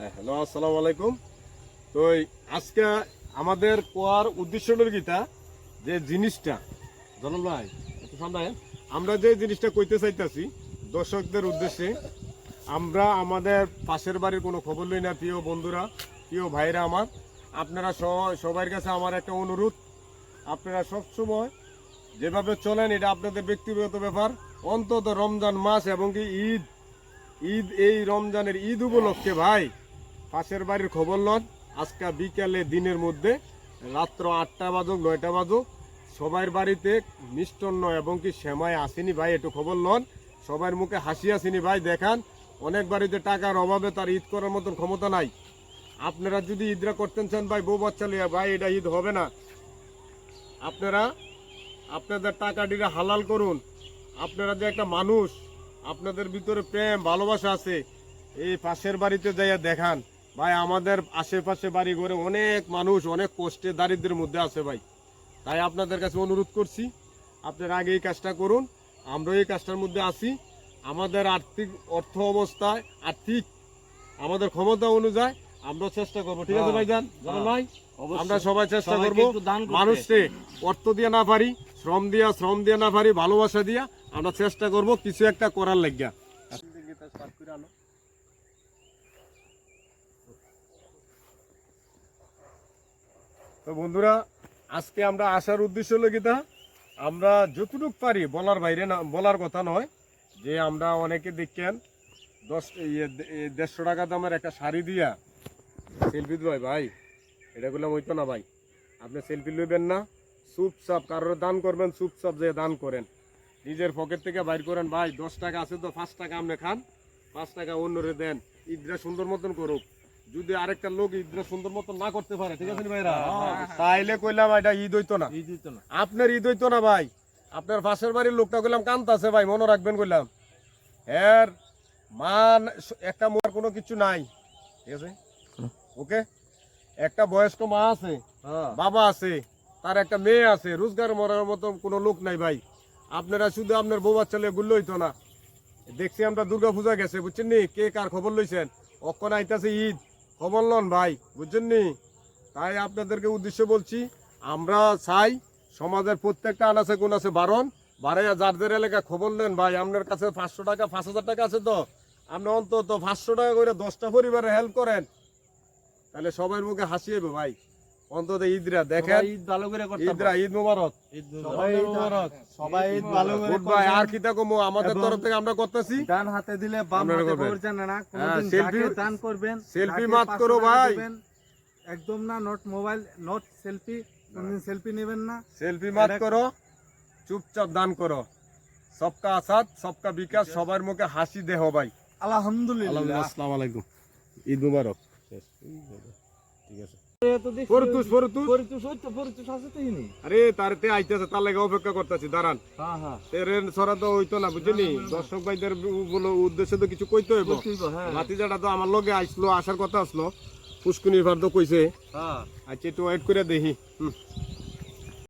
Hello, আসসালামু আলাইকুম। তো আজকে আমাদের কোয়ার উদ্দেশ্য গীতা যে জিনিসটা জানাল ভাই, একটু আমরা যে জিনিসটা কইতে চাইতাছি, দর্শকদের উদ্দেশ্যে, আমরা আমাদের পাশের বাড়ির কোনো খবর লই না, প্রিয় বন্ধুরা, প্রিয় ভাইরা আমার। আপনারা সবার কাছে আমার একটা অনুরোধ। আপনারা সব সময় যেভাবে চলেন, এটা আপনাদের ব্যক্তিগত ব্যাপার। অন্তত রমজান মাস এবং কি ঈদ ঈদ, এই রমজানের ঈদ উপলক্ষে ভাই পাশের বাড়ির খবর লন। আজকে বিকালে দিনের মধ্যে রাত্র আটটা বাজুক, নয়টা বাজুক। সবার বাড়িতে মিষ্টান্ন এবং কি সেমাই আসেনি ভাই, একটু খবর লন। সবার মুখে হাসি আসেনি ভাই, দেখান। অনেক বাড়িতে টাকার অভাবে তার ঈদ করার মতন ক্ষমতা নাই। আপনারা যদি ঈদরা করতেন চান ভাই, বউ বাচ্চা লিয়া ভাই, এটা ঈদ হবে না। আপনারা, আপনাদের টাকা ডিরা হালাল করুন। আপনারা যে একটা মানুষ, আপনাদের ভিতরে প্রেম, ভালোবাসা আছে, এই পাশের বাড়িতে যাইয়া দেখান। ভাই আমাদের আশেপাশে বাড়ি ঘরে অনেক মানুষ অনেক কষ্টে দারিদ্রের মধ্যে আছে ভাই। তাই আপনাদের কাছে অনুরোধ করছি আপনারা আগে এই কাজটা করুন আমরা এই কাজটার মধ্যে আছি। আমাদের আর্থিক অর্থ অবস্থায় আর্থিক আমাদের ক্ষমতা অনুযায়ী আমরা চেষ্টা করব। ঠিক আছে হ্যাঁ, ভাইজান ভাই? আমরা সবাই চেষ্টা করব মানুষকে অর্থ দিয়ে না পারি শ্রম দিয়া শ্রম দিয়ে না পারি ভালোবাসা দিয়া আমরা চেষ্টা করব কিছু একটা করার লাগিয়া। তো বন্ধুরা, আজকে আমরা আসার উদ্দেশ্য হলো গীতা আমরা যতটুক পারি বলার বাইরে না, বলার কথা নয়, যে আমরা অনেকে দেখেন, দশ দেড়শো টাকা দামের একটা শাড়ি দিয়া সেলফি ভাই ভাই, এটা করলাম হইতো না ভাই, আপনি সেলফি লইবেন না, চুপচাপ কারোর দান করবেন, চুপচাপ যে দান করেন। নিজের পকেট থেকে বাইর করেন, ভাই, দশ টাকা আছে তো, পাঁচ টাকা আপনি খান, পাঁচ টাকা অন্যরে দেন ঈদরা সুন্দর মতন করুক। যদি আরেকটা লোক ঈদরা সুন্দর মতন না করতে পারে ঠিক আছে ভাইরা? তাইলে কইলাম এটা ঈদ হইতো না। ঈদ দিত না। আপনার ঈদ হইতো না ভাই। আপনার পাশের বাড়ির লোকটা কইলাম কান্তাছে ভাই মনে রাখবেন কইলাম। এর মান একটা মোর কোনো কিছু নাই। ঠিক আছে? ওকে? একটা বয়স্ক মা আছে হ্যাঁ। বাবা আছে তার একটা মেয়ে আছে রোজগার মরার মতো কোনো লোক নাই ভাই। আপনারা শুধু আপনার বউ বাচ্চা গুল্লো হইতো না। দেখছি আমরা দুর্গা পূজা গেছে বুঝছেন নি? কে কার খবর লইছেন? অক্ষণ আইতাছে ঈদ। খবর লন ভাই বুঝছেন নি তাই আপনাদেরকে উদ্দেশ্য বলছি, আমরা চাই সমাজের প্রত্যেকটা আনাছে কোন আছে বারণ বাড়াইয়া যাদের এলাকা খবর নেন ভাই, আপনার কাছে পাঁচশো টাকা, পাঁচ হাজার টাকা আছে তো। আপনি অন্তত পাঁচশো টাকা করে দশটা পরিবারে হেল্প করেন। তাহলে সবার মুখে হাসি হবে ভাই। অন্তত ঈদরা দেখেন? ঈদ ভালো করে করতে ঈদরা ঈদ মুবারক। ঈদ মুবারক। সবাই ঈদ ভালো করে গুড আর কমো? আমাদের তরফ থেকে আমরা করতেছি। ডান হাতে দিলে বাম হাতে করবেন। না হ্যাঁ, কোনদিন যাকে দান করবেন তাকে মাত করো ভাই। একদম না নট মোবাইল নট সেলফি কোনদিন সেলফি নেবেন না। সেলফি মাত করো চুপচাপ দান করো। সবকা আসাদ সবকা বিকাশ সবার মুখে হাসি দেহ ভাই। আলহামদুলিল্লাহ আসসালামু আলাইকুম। ঈদ মুবারক। ঠিক আছে। তো তো তো আরে তার তে আইতেছে তার লাগে অপেক্ষা করতেছি দাঁড়ান। হ্যাঁ হ্যাঁ। ট্রেন ছড়া তো হইতো না বুঝলি? দর্শক ভাইদের বলো উদ্দেশ্যে তো কিছু কইতে হইব। বলতেই তো, হ্যাঁ। ভাতিজাটা তো আমার লগে আসলো আসার কথা আসলো। পুষ্কুনির ভার তো কইছে। হ্যাঁ। আচ্ছা একটু ওয়েট করে দেখি। হুম।